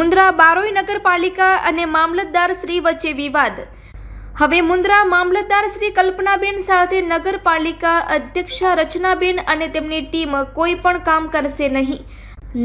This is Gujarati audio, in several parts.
મુન્દ્રા બારોઈ નગરપાલિકા અને મામલતદાર શ્રી વચ્ચે વિવાદ. હવે મુન્દ્રા મામલતદાર શ્રી કલ્પનાબેન સાથે નગરપાલિકા અધ્યક્ષા રચનાબેન અને તેમની ટીમ કોઈ પણ કામ કરશે નહીં.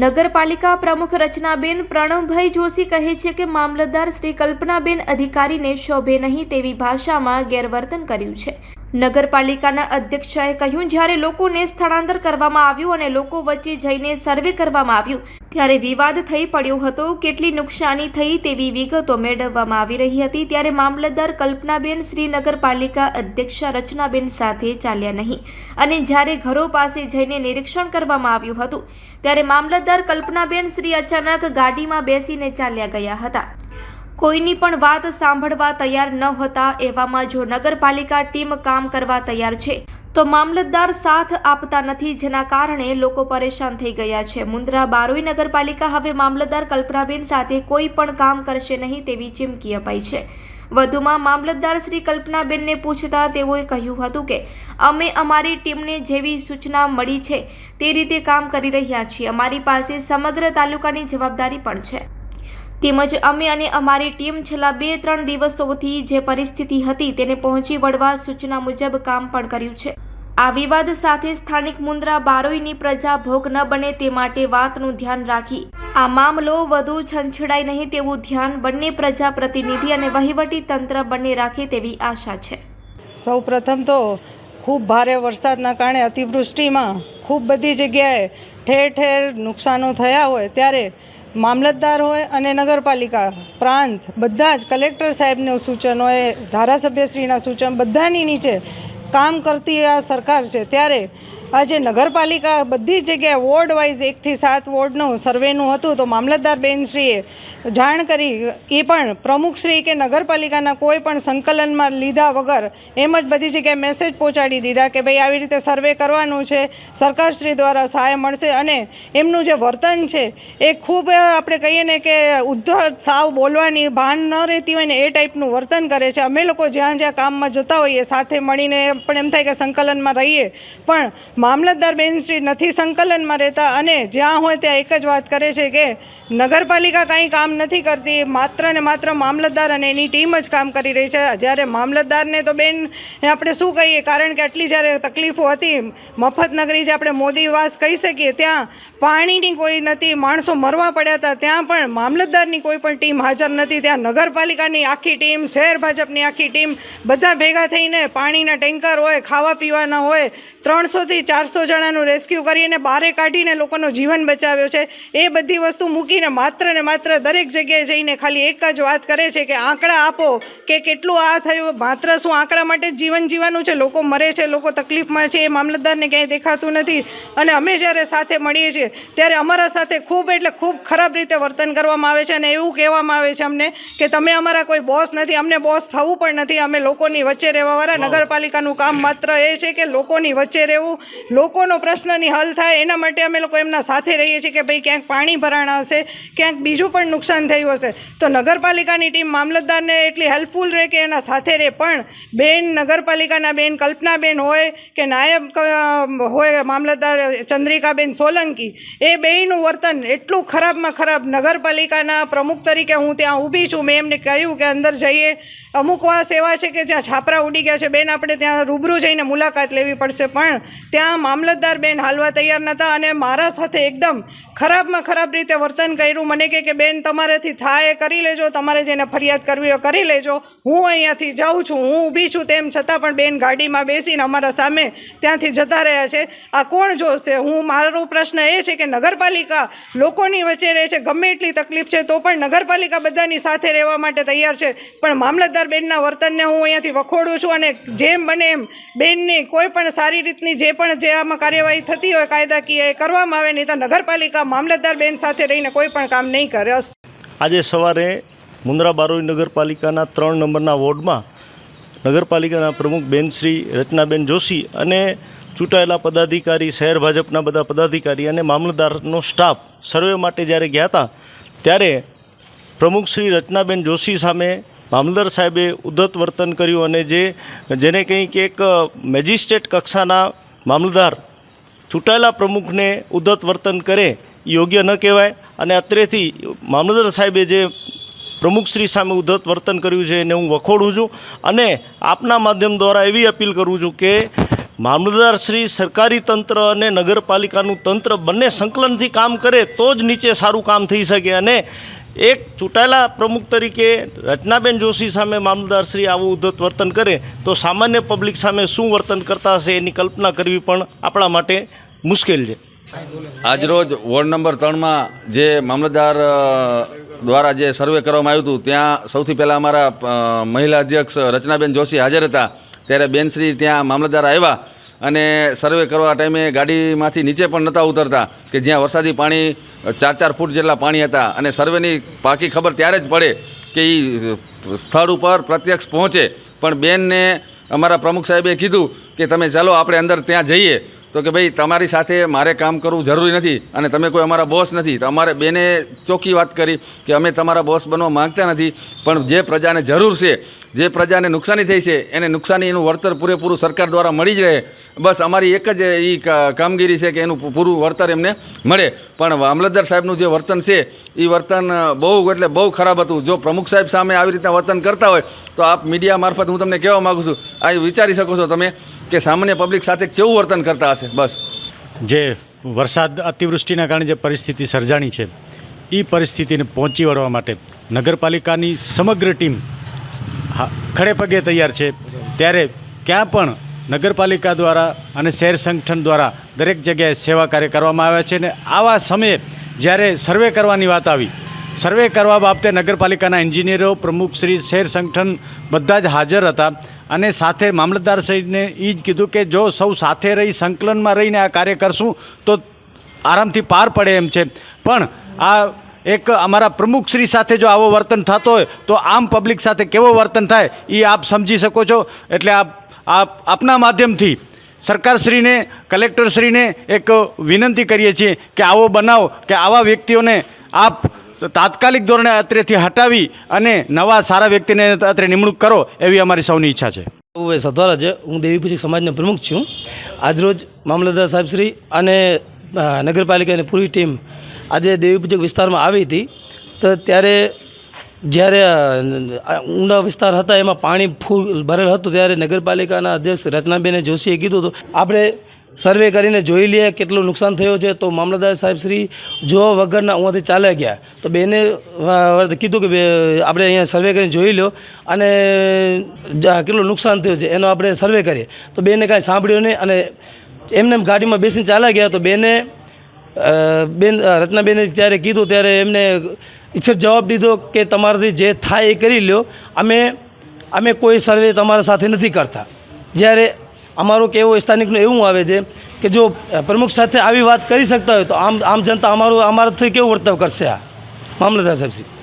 નગરપાલિકા પ્રમુખ રચનાબેન પ્રણવભાઈ જોશી કહે છે કે મામલતદાર શ્રી કલ્પનાબેન અધિકારીને શોભે નહીં તેવી ભાષામાં ગેરવર્તન કર્યું છે. નગરપાલિકાના અધ્યક્ષાએ કહ્યું, જ્યારે લોકોને સ્થળાંતર કરવામાં આવ્યું અને લોકો વચ્ચે જઈને સર્વે કરવામાં આવ્યું, ત્યારે વિવાદ થઈ પડ્યો હતો. કેટલી નુકસાની થઈ તેવી વિગતો મેળવવામાં આવી રહી હતી. ત્યારે મામલતદાર કલ્પનાબેન શ્રી નગરપાલિકા અધ્યક્ષા રચનાબેન સાથે ચાલ્યા નહીં. અને જ્યારે ઘરો પાસે જઈને નિરીક્ષણ કરવામાં આવ્યું હતું, ત્યારે મામલતદાર કલ્પનાબેન શ્રી અચાનક ગાડીમાં બેસીને ચાલ્યા ગયા હતા. કોઈની પણ વાત સાંભળવા તૈયાર ન હતા એવામાં જો નગરપાલિકા ટીમ કામ કરવા તૈયાર છે, તો મામલતદાર સાથ આપતા નથી જેના કારણે લોકો પરેશાન થઈ ગયા છે. મુન્દ્રા બારોઈ નગરપાલિકા હવે મામલતદાર કલ્પનાબેન સાથે કોઈ પણ કામ કરશે નહીં તેવી ચીમકી અપાઈ છે. વધુમાં મામલતદાર શ્રી કલ્પનાબેનને પૂછતા તેઓએ કહ્યું હતું કે, અમે અમારી ટીમને જેવી સૂચના મળી છે તે રીતે કામ કરી રહ્યા છીએ. અમારી પાસે સમગ્ર તાલુકાની જવાબદારી પણ છે. તેમજ અમે અને અમારી ટીમ છેલ્લા બે ત્રણ દિવસોથી જે પરિસ્થિતિ હતી તેને પહોંચી વળવા સૂચના મુજબ કામ પણ કર્યું છે. આ વિવાદ સાથે સ્થાનિક મુન્દ્રા બારોઈની પ્રજા ભોગ ન બને તે માટે વાતનું ધ્યાન રાખી. આ મામલો વધુ છંછેડાય નહીં તેવું ધ્યાન બંને પ્રજા પ્રતિનિધિ અને વહીવટી તંત્ર બંને રાખે તેવી આશા છે. સૌ તો ખૂબ ભારે વરસાદના કારણે અતિવૃષ્ટિમાં ખૂબ બધી જગ્યાએ ઠેર ઠેર નુકસાનો થયા હોય ત્યારે મામલતદાર હોય અને નગરપાલિકા પ્રાંત, બધા જ કલેક્ટર સાહેબનું સૂચન હોય, ધારાસભ્યશ્રીના સૂચન બધાની નીચે કામ કરતી આ સરકાર છે. ત્યારે આજે નગરપાલિકા બધી જગ્યાએ વોર્ડ વાઇઝ એકથી સાત વોર્ડનું સર્વેનું હતું, તો મામલતદાર બેનશ્રીએ જાણ કરી. એ પણ પ્રમુખશ્રી કે નગરપાલિકાના કોઈ પણ સંકલનમાં લીધા વગર એમ જ બધી જગ્યાએ મેસેજ પહોંચાડી દીધા કે ભાઈ આવી રીતે સર્વે કરવાનું છે, સરકારશ્રી દ્વારા સહાય મળશે અને એમનું જે વર્તન છે એ ખૂબ, આપણે કહીએ ને કે ઉદ્ધર સાવ બોલવાની ભાન ન રહેતી હોય ને એ ટાઈપનું વર્તન કરે છે. અમે લોકો જ્યાં જ્યાં કામમાં જતા હોઈએ, સાથે મળીને પણ એમ થાય કે સંકલનમાં રહીએ. પણ મામલતદાર બેનશ્રી નથી સંકલનમાં રહેતા અને જ્યાં હોય ત્યાં એક જ વાત કરે છે કે નગરપાલિકા કાંઈ કામ નથી કરતી, માત્ર ને માત્ર મામલતદાર અને એની ટીમ જ કામ કરી રહી છે. જ્યારે મામલતદારને તો બેન આપણે શું કહીએ? કારણ કે આટલી જ્યારે તકલીફો હતી મફતનગરી જે આપણે મોદીવાસ કહી શકીએ, ત્યાં પાણીની કોઈ નથી, માણસો મરવા પડ્યા હતા, ત્યાં પણ મામલતદારની કોઈ પણ ટીમ હાજર નથી. ત્યાં નગરપાલિકાની આખી ટીમ, શહેર ભાજપની આખી ટીમ બધા ભેગા થઈને પાણીના ટેન્કર હોય, ખાવા પીવાના હોય, ત્રણસોથી ચારસો જણાનું રેસ્ક્યુ કરીને બારે કાઢીને લોકોનો જીવન બચાવ્યો છે. એ બધી વસ્તુ મૂકીને માત્ર ને માત્ર દરેક જગ્યાએ જઈને ખાલી એક જ વાત કરે છે કે આંકડા આપો કે કેટલું આ થયું માત્ર શું આંકડા માટે જીવન જીવવાનું છે? લોકો મરે છે લોકો તકલીફમાં છે એ મામલતદારને ક્યાંય દેખાતું નથી. અને અમે જ્યારે સાથે મળીએ છીએ ત્યારે અમારા સાથે ખૂબ એટલે ખૂબ ખરાબ રીતે વર્તન કરવામાં આવે છે અને એવું કહેવામાં આવે છે અમને કે તમે અમારા કોઈ બોસ નથી અમને બોસ થવું પણ નથી. અમે લોકોની વચ્ચે રહેવાવાળા નગરપાલિકાનું કામ માત્ર એ છે કે લોકોની વચ્ચે રહેવું લોકોનો પ્રશ્નની હલ થાય, એના માટે અમે લોકો એમના સાથે રહીએ છીએ કે ભાઈ ક્યાંક પાણી ભરાણા હશે, ક્યાંક બીજું પણ નુકસાન થયું હશે. તો નગરપાલિકાની ટીમ મામલતદારને એટલી હેલ્પફુલ રહે કે એના સાથે રહે, પણ બેન નગરપાલિકાના બેન, કલ્પનાબેન હોય કે નાયબ હોય મામલતદાર ચંદ્રિકાબેન સોલંકી, એ બેયનું વર્તન એટલું ખરાબમાં ખરાબ નગરપાલિકાના પ્રમુખ તરીકે હું ત્યાં ઊભી છું. મેં એમને કહ્યું કે અંદર જઈએ અમુક વાસ એવા છે કે જ્યાં છાપરા ઉડી ગયા છે. બેન, આપણે ત્યાં રૂબરૂ જઈને મુલાકાત લેવી પડશે. પણ ત્યાં મામલતદાર બેન હાલવા તૈયાર નહોતા અને મારા સાથે એકદમ ખરાબમાં ખરાબ રીતે વર્તન કર્યું, મને કે બેન તમારાથી થાય એ કરી લેજો, તમારે જેને ફરિયાદ કરવી હોય કરી લેજો. હું અહીંયાથી જાઉં છું, હું ઊભી છું તેમ છતાં પણ બેન ગાડીમાં બેસીને અમારા સામે ત્યાંથી જતા રહ્યા છે. આ કોણ જોશે? હું, મારો પ્રશ્ન એ છે કે નગરપાલિકા લોકોની વચ્ચે રહે છે, ગમે એટલી તકલીફ છે તો પણ નગરપાલિકા બધાની સાથે રહેવા માટે તૈયાર છે. પણ મામલતદાર બેનના વર્તનને હું અહીંયાથી વખોડું છું અને જેમ બને એમ બેનની કોઈ પણ સારી રીતની જે પણ જે આમાં કાર્યવાહી થતી હોય કાયદાકીય એ કરવામાં આવે, નહીં તો નગરપાલિકા મામલતદાર બેન સાથે રહીને કોઈ પણ કામ નહીં કરે. આજે સવારે મુન્દ્રા બારોઈ નગરપાલિકાના ત્રણ નંબરના વોર્ડમાં નગરપાલિકાના પ્રમુખ બેન શ્રી રચનાબેન જોશી અને ચૂંટાયેલા પદાધિકારી શહેર ભાજપના બધા પદાધિકારી અને મામલતદારનો સ્ટાફ સર્વે માટે જ્યારે ગયા હતા, ત્યારે પ્રમુખ શ્રી રચનાબેન જોશી સામે મામલદાર સાહેબે ઉદ્ધત વર્તન કર્યું અને જે જેને કંઈક એક મેજિસ્ટ્રેટ કક્ષાના મામલદાર ચૂંટાયેલા પ્રમુખને ઉદ્ધત વર્તન કરે યોગ્ય ન કહેવાય. અને અત્રેથી મામલતદાર સાહેબે જે પ્રમુખશ્રી સામે ઉદ્ધત વર્તન કર્યું છે એને હું વખોડું છું. અને આપના માધ્યમ દ્વારા એવી અપીલ કરું છું કે મામલતદાર શ્રી સરકારી તંત્ર અને નગરપાલિકાનું તંત્ર બંને સંકલનથી કામ કરે તો જ નીચે સારું કામ થઈ શકે. અને એક ચૂંટાયેલા પ્રમુખ તરીકે રચનાબેન જોશી સામે મામલતદાર શ્રી આવું ઉદ્ધત વર્તન કરે તો સામાન્ય પબ્લિક સામે શું વર્તન કરતા હશે એની કલ્પના કરવી પણ આપણા માટે મુશ્કેલ છે. આજરોજ વોર્ડ નંબર ત્રણમાં જે મામલતદાર દ્વારા જે સર્વે કરવામાં આવ્યું હતું, ત્યાં સૌથી પહેલાં અમારા મહિલા અધ્યક્ષ રચનાબેન જોશી હાજર હતા. ત્યારે બેનશ્રી ત્યાં મામલતદાર આવ્યા અને સર્વે કરવા ટાઈમે ગાડીમાંથી નીચે પણ નહોતા ઉતરતા કે જ્યાં વરસાદી પાણી ચાર ચાર ફૂટ જેટલા પાણી હતા. અને સર્વેની પાકી ખબર ત્યારે જ પડે કે એ સ્થળ ઉપર પ્રત્યક્ષ પહોંચે. પણ બેનને અમારા પ્રમુખ સાહેબે કીધું કે તમે ચાલો, આપણે અંદર ત્યાં જઈએ. તો કે ભાઈ, તમારી સાથે મારે કામ કરવું જરૂરી નથી અને તમે કોઈ અમારા બોસ નથી. તો અમારે બેને ચોખ્ખી વાત કરી કે અમે તમારા બોસ બનવા માંગતા નથી, પણ જે પ્રજાને જરૂર છે, જે પ્રજાને નુકસાની થઈ છે, એને નુકસાની એનું વળતર પૂરેપૂરું સરકાર દ્વારા મળી જ રહે. બસ અમારી એક જ એ કામગીરી છે કે એનું પૂરું વળતર એમને મળે. પણ મામલતદાર સાહેબનું જે વર્તન છે એ વર્તન બહુ એટલે બહુ ખરાબ હતું. જો પ્રમુખ સાહેબ સામે આવી રીતના વર્તન કરતા હોય, તો આપ મીડિયા મારફત હું તમને કહેવા માગું છું, આ વિચારી શકો છો તમે. કે સામાન્ય પબ્લિક સાથે કેવું વર્તન કરતા હશે? બસ. જે વરસાદ અતિવૃષ્ટિના કારણે જે પરિસ્થિતિ સર્જાણી છે એ પરિસ્થિતિને પહોંચી વળવા માટે નગરપાલિકાની સમગ્ર ટીમ ખડે પગે તૈયાર છે. ત્યારે ક્યાં પણ નગરપાલિકા દ્વારા અને શહેર સંગઠન દ્વારા દરેક જગ્યાએ સેવા કાર્ય કરવામાં આવ્યા છે અને આવા સમયે જ્યારે સર્વે કરવાની વાત આવી સર્વે કરવા બાબતે નગરપાલિકાના એન્જિનિયરો પ્રમુખશ્રી શહેર સંગઠન બધા જ હાજર હતા અને સાથે મામલતદાર સહિતને એ જ કીધું કે જો સૌ સાથે રહી સંકલનમાં રહીને આ કાર્ય કરશું, તો આરામથી પાર પડે એમ છે. પણ આ એક અમારા પ્રમુખશ્રી સાથે જો આવો વર્તન થતો હોય, તો આમ પબ્લિક સાથે કેવો વર્તન થાય એ આપ સમજી શકો છો. એટલે આપ આપ, આપના માધ્યમથી સરકારશ્રીને કલેક્ટરશ્રીને એક વિનંતી કરીએ છીએ કે આવો બનાવ, કે આવા વ્યક્તિઓને આપ તાત્કાલિક ધોરણે અત્રેથી હટાવી અને નવા સારા વ્યક્તિને અત્રે નિમણૂક કરો એવી અમારી સૌની ઈચ્છા છે. હું એ સથવારા છે. હું દેવી પૂજક સમાજનો પ્રમુખ છું. આજરોજ મામલતદાર સાહેબશ્રી અને નગરપાલિકાની પૂરી ટીમ આજે દેવી પૂજક વિસ્તારમાં આવી હતી. તો ત્યારે જ્યારે ઊંડા વિસ્તાર હતા, એમાં પાણી ફૂલ ભરેલ હતું, ત્યારે નગરપાલિકાના અધ્યક્ષ રચનાબેને જોશીએ કીધું હતું. આપણે સર્વે કરીને જોઈ લઈએ કેટલું નુકસાન થયું છે. તો મામલતદાર સાહેબ શ્રી જોવા વગરના ઉંથી ચાલ્યા ગયા તો બેને કીધું કે આપણે અહીંયા સર્વે કરીને જોઈ લો અને કેટલું નુકસાન થયું છે એનો આપણે સર્વે કરીએ. તો બેને કાંઈ સાંભળ્યું નહીં અને એમને ગાડીમાં બેસીને ચાલ્યા ગયા તો બેને બેન અ, રચનાબેને જ્યારે કીધું ત્યારે એમને ઈચ્છિત જવાબ દીધો કે તમારાથી જે થાય એ કરી લ્યો. અમે અમે કોઈ સર્વે તમારા સાથે નથી કરતા. જ્યારે અમારું કહેવું સ્થાનિકનું એવું આવે છે કે જો પ્રમુખ સાથે આવી વાત કરી શકતા હોય તો આમ આમ જનતા અમારું અમારાથી કેવું વર્તવ કરશે આ? મામલતદાર સાહેબ શ્રી.